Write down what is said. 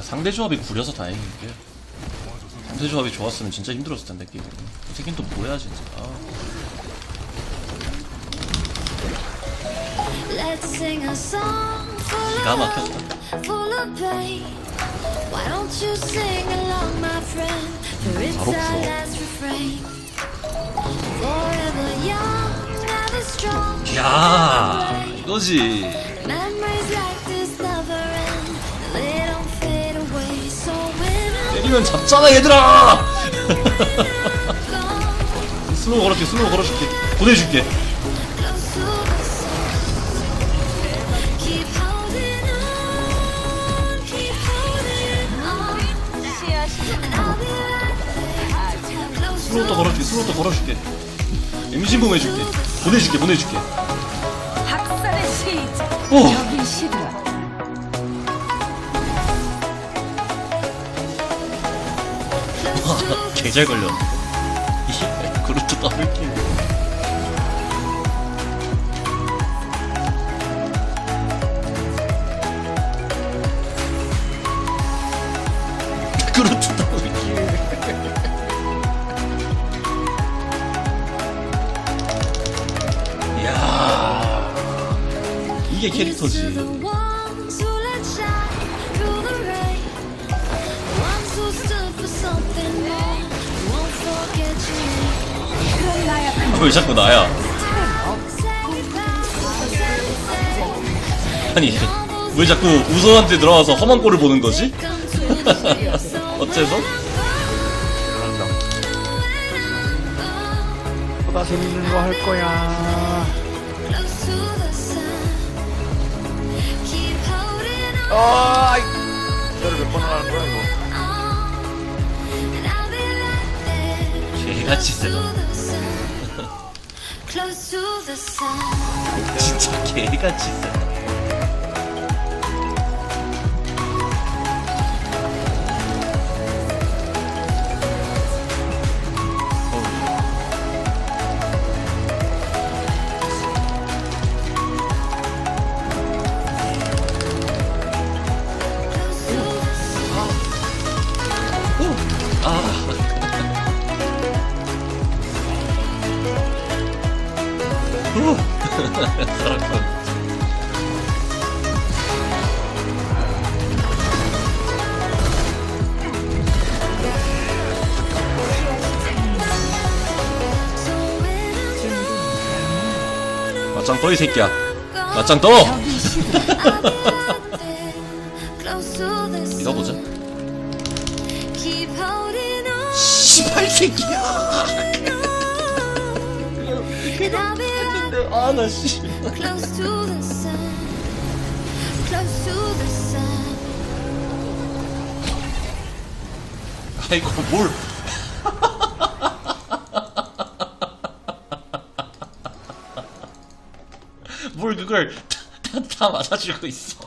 그러니까 상대 조합이 구려서 다행인 게 상대 조합이 좋았으면 진짜 힘들었을 텐데 게임. 이 새끼는 또 뭐야 진짜. 아. 기가 막혔다. love, full of pain. Why don't you sing along, my friend? For it's 바로 our 풀어. last refrain. Forever young, never strong. 야 이거지. 때리면 잡잖아 얘들아. 슬로우 걸어줄게 슬로우 걸어줄게 보내줄게. 슬로우 또 걸어줄게 슬로우 또 걸어줄게. 임신봉 해줄게. 보내줄게 보내줄게. 시작. 오. 시드라. 개잘 걸렸네. 그루트 더블킬. 그루트 더블킬. 이야. 이게 캐릭터지. 왜 자꾸 나야? 아니 왜 자꾸 우선한테 들어와서 험한 꼴을 보는 거지? 어째서? 보다 재밌는 거 할 거야. close to the sun. Keep holding on. 아, 이 이거를 몇 번을 하는 거야, 이거? 개같이 세다 진짜 개같이 세 맞짱 떠 이 새끼야 맞짱 떠! 믿어보자 Keep holding on. 씨발 새끼야 아 나 씨 close to the sun. Close to the sun. 아이고 뭘 뭘 그걸 다, 다, 다 맞아주고 있어